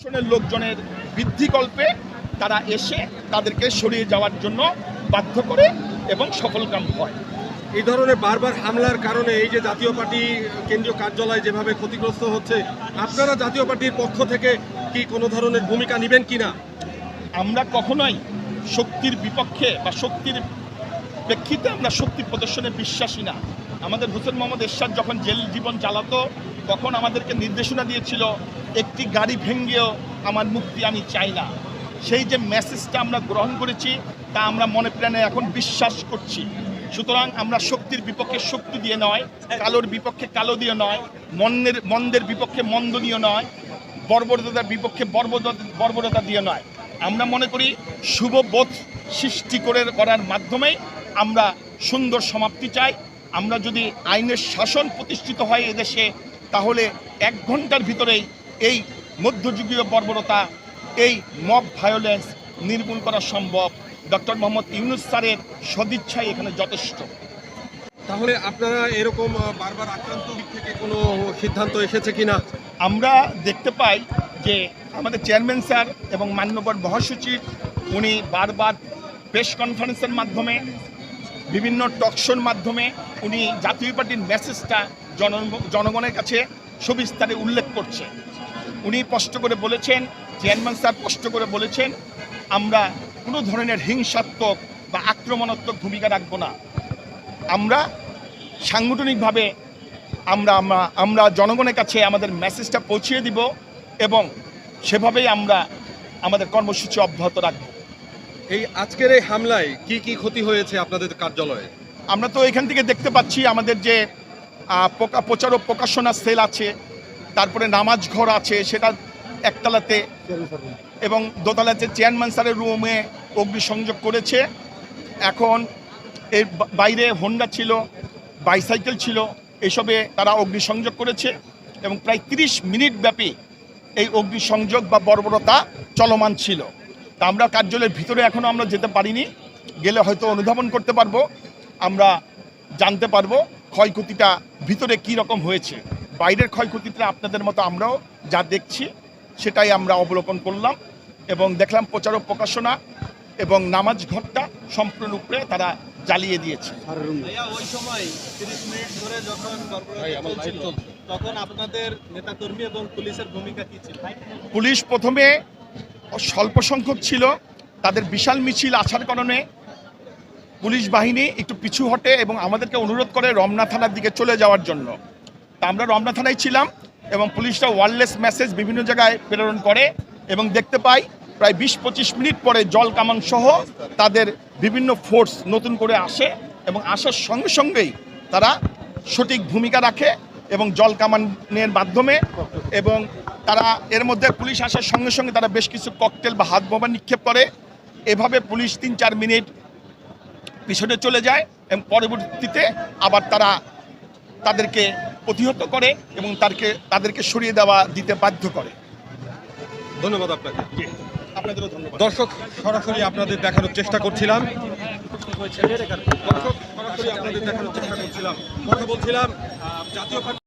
প্রশাসনের লোকজনের বৃদ্ধিকল্পে তারা এসে তাদেরকে সরিয়ে যাওয়ার জন্য বাধ্য করে এবং সফলকাম হয়। এই ধরনের বারবার হামলার কারণে এই যে জাতীয় পার্টি কেন্দ্রীয় কার্যালয় যেভাবে ক্ষতিগ্রস্ত হচ্ছে আপনারা জাতীয় পার্টির পক্ষ থেকে কি কোনো ধরনের ভূমিকা নেবেন কিনা? আমরা কখনোই শক্তির বিপক্ষে বা শক্তির প্রেক্ষিতে আমরা শক্তি প্রদর্শনে বিশ্বাসী না। আমাদের হোসেন মোহাম্মদ এরশাদ যখন জেল জীবন চালাতো তখন আমাদেরকে নির্দেশনা দিয়েছিল, একটি গাড়ি ভেঙ্গেও আমার মুক্তি আমি চাই না। সেই যে মেসেজটা আমরা গ্রহণ করেছি, তা আমরা মনে প্রাণে এখন বিশ্বাস করছি। সুতরাং আমরা শক্তির বিপক্ষে শক্তি দিয়ে নয়, কালোর বিপক্ষে কালো দিয়ে নয় মন্দের মন্দের বিপক্ষে মন্দ দিয়ে নয়, বর্বরতার বিপক্ষে বর্বরতা দিয়ে নয়। আমরা মনে করি শুভ বোধ সৃষ্টি করে, করার মাধ্যমেই আমরা সুন্দর সমাপ্তি চাই। আমরা যদি আইনের শাসন প্রতিষ্ঠিত হয় এদেশে তাহলে এক ঘণ্টার ভিতরেই এই মধ্যযুগীয় বর্বরতা এই মব ভায়োলেন্স নির্মূল করা সম্ভব। ডক্টর মোহাম্মদ ইউনুস স্যারের সদিচ্ছাই এখানে যথেষ্ট। তাহলে আপনারা এরকম বারবার আক্রান্ত দিক থেকে কোনো সিদ্ধান্ত এসেছে কিনা? আমরা দেখতে পাই যে আমাদের চেয়ারম্যান স্যার এবং মান্যবর মহাসচিব উনি বারবার প্রেস কনফারেন্সের মাধ্যমে বিভিন্ন টকশোর মাধ্যমে উনি জাতীয় পার্টির মেসেজটা জনগণের কাছে সবিস্তারে উল্লেখ করছে। উনি স্পষ্ট করে বলেছেন চেয়ারম্যান স্যার স্পষ্ট করে বলেছেন আমরা কোনো ধরনের হিংসাত্মক বা আক্রমণাত্মক ভূমিকা রাখব না। আমরা সাংগঠনিকভাবে আমরা আমরা আমরা জনগণের কাছে আমাদের মেসেজটা পৌঁছিয়ে দিব এবং সেভাবেই আমরা আমাদের কর্মসূচি অব্যাহত রাখব। এই আজকের এই হামলায় কি কি ক্ষতি হয়েছে আপনাদের কার্যালয়ে? আমরা তো এখান থেকে দেখতে পাচ্ছি আমাদের যে প্রচার ও প্রকাশনা সেল আছে, তারপরে নামাজ ঘর আছে, সেটা একতলাতে এবং দোতলাতে চেয়ারম্যান স্যারের রুমে অগ্নিসংযোগ করেছে। এখন এর বাইরে হোন্ডা ছিল, বাইসাইকেল ছিল, এসবে তারা অগ্নিসংযোগ করেছে এবং প্রায় তিরিশ মিনিট ব্যাপী এই অগ্নিসংযোগ বা বর্বরতা চলমান ছিল। তা আমরা কার্যালয়ের ভিতরে এখনও আমরা যেতে পারিনি, গেলে হয়তো অনুধাবন করতে পারব, আমরা জানতে পারব। ক্ষয়ক্ষতিটা ভিতরে কী রকম হয়েছে? বাইরের ক্ষয়ক্ষতিটা আপনাদের মতো আমরাও যা দেখছি সেটাই আমরা অবলোকন করলাম এবং দেখলাম প্রচারক প্রকাশনা এবং নামাজ ঘরটা সম্পূর্ণরূপে তারা জ্বালিয়ে দিয়েছে। ওই সময় তিরিশ মিনিট ধরে যখন তখন আপনাদের নেতাকর্মী এবং পুলিশের ভূমিকা কি ছিল? পুলিশ প্রথমে স্বল্প সংখ্যক ছিল তাদের বিশাল মিছিল আসার কারণে পুলিশ বাহিনী একটু পিছু হটে এবং আমাদেরকে অনুরোধ করে রমনা থানার দিকে চলে যাওয়ার জন্য। তা আমরা রমনা থানায় ছিলাম এবং পুলিশরা ওয়ারলেস মেসেজ বিভিন্ন জায়গায় প্রেরণ করে এবং দেখতে পাই প্রায় বিশ পঁচিশ মিনিট পরে জল কামান সহ তাদের বিভিন্ন ফোর্স নতুন করে আসে এবং আসার সঙ্গে সঙ্গেই তারা সঠিক ভূমিকা রাখে এবং জল কামানের মাধ্যমে এবং তারা এর মধ্যে পুলিশ আসার সঙ্গে সঙ্গে তারা বেশ কিছু ককটেল বা হাত বোমা নিক্ষেপ করে। এভাবে পুলিশ তিন চার মিনিট পিছনে চলে যায় এবং পরবর্তীতে আবার তারা তাদেরকে প্রতিহত করে এবং তাদেরকে তাদেরকে সরিয়ে দেওয়া দিতে বাধ্য করে। ধন্যবাদ আপনাকে। আপনাদেরও ধন্যবাদ। দর্শক সরাসরি আপনাদের দেখানোর চেষ্টা করছিলাম। দর্শক সরাসরি আপনাদের দেখানোর চেষ্টা করছিলাম। কথা বলছিলাম জাতীয় পার্টি